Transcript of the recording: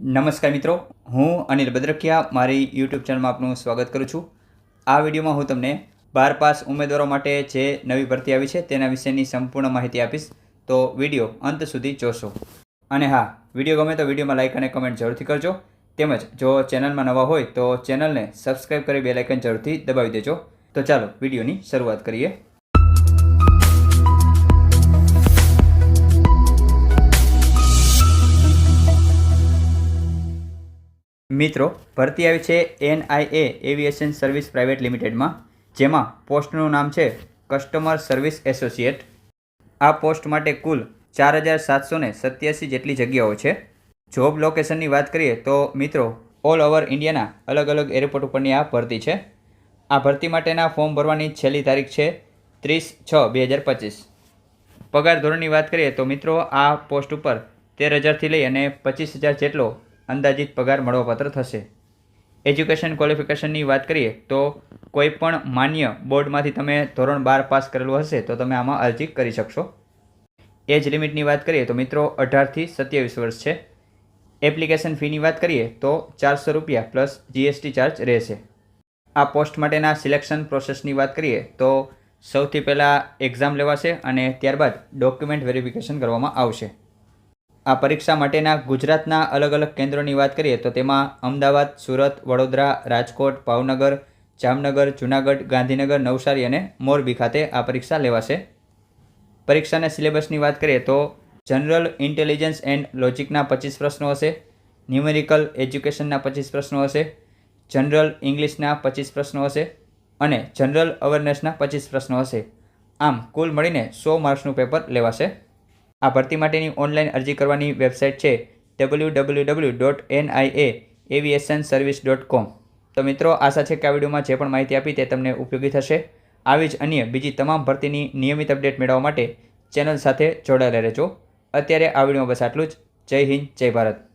નમસ્કાર મિત્રો, હું અનિલ બદ્રકિયા મારી યુટ્યુબ ચેનલમાં આપનું સ્વાગત કરું છું. આ વિડીયોમાં હું તમને બાર પાસ ઉમેદવારો માટે જે નવી ભરતી આવી છે તેના વિશેની સંપૂર્ણ માહિતી આપીશ. તો વીડિયો અંત સુધી જોશો. અને હા, વીડિયો ગમે તો વિડીયોમાં લાઇક અને કમેન્ટ જરૂરથી કરજો. તેમજ જો ચેનલમાં નવા હોય તો ચેનલને સબસ્ક્રાઈબ કરી બે લાઇકન જરૂરથી દબાવી દેજો. તો ચાલો વિડીયોની શરૂઆત કરીએ. મિત્રો, ભરતી આવી છે એનઆઈએ એવિએશન સર્વિસ પ્રાઇવેટ લિમિટેડમાં, જેમાં પોસ્ટનું નામ છે કસ્ટમર સર્વિસ એસોસિએટ. આ પોસ્ટ માટે કુલ ચાર હજાર સાતસો સત્યાસી જેટલી જગ્યાઓ છે. જોબ લોકેશનની વાત કરીએ તો મિત્રો, ઓલ ઓવર ઇન્ડિયાના અલગ અલગ એરપોર્ટ ઉપરની આ ભરતી છે. આ ભરતી માટેના ફોર્મ ભરવાની છેલ્લી તારીખ છે ત્રીસ છ બે હજાર પચીસ. પગાર ધોરણની વાત કરીએ તો મિત્રો, આ પોસ્ટ ઉપર તેર હજારથી લઈ અને પચીસ હજાર જેટલો અંદાજિત પગાર મળવાપાત્ર થશે. એજ્યુકેશન ક્વોલિફિકેશનની વાત કરીએ, તો કોઈ પણ માન્ય બોર્ડમાંથી તમે ધોરણ બાર પાસ કરેલું હશે, તો તમે આમાં અરજી કરી શકશો. એજ લિમિટની વાત કરીએ, તો મિત્રો અઢારથી સત્યાવીસ વર્ષ છે. એપ્લિકેશન ફીની વાત કરીએ, તો ચારસો રૂપિયા પ્લસ જીએસટી ચાર્જ રહેશે. આ પોસ્ટ માટેના સિલેક્શન પ્રોસેસની વાત કરીએ, તો સૌથી પહેલાં એક્ઝામ લેવાશે અને ત્યારબાદ ડોક્યુમેન્ટ વેરિફિકેશન કરવામાં આવશે. આ પરીક્ષા માટેના ગુજરાતના અલગ અલગ કેન્દ્રોની વાત કરીએ તો તેમાં અમદાવાદ, સુરત, વડોદરા, રાજકોટ, ભાવનગર, જામનગર, જૂનાગઢ, ગાંધીનગર, નવસારી અને મોરબી ખાતે આ પરીક્ષા લેવાશે. પરીક્ષાના સિલેબસની વાત કરીએ તો જનરલ ઇન્ટેલિજન્સ એન્ડ લોજિકના પચીસ પ્રશ્નો હશે, ન્યુમેરિકલ એજ્યુકેશનના પચીસ પ્રશ્નો હશે, જનરલ ઇંગ્લિશના પચીસ પ્રશ્નો હશે અને જનરલ અવેરનેસના પચીસ પ્રશ્નો હશે. આમ કુલ મળીને સો માર્ક્સનું પેપર લેવાશે. આ ભરતી માટેની ઓનલાઈન અરજી કરવાની વેબસાઇટ છે W W W dot NIA aviation service dot com તો મિત્રો, આશા છે કે આ વિડીયોમાં જે પણ માહિતી આપી તે તમને ઉપયોગી થશે. આવી જ અન્ય બીજી તમામ ભરતીની નિયમિત અપડેટ મેળવવા માટે ચેનલ સાથે જોડાયેલા રહેજો. અત્યારે આ વિડીયોમાં બસ આટલું જ. જય હિન્દ, જય ભારત.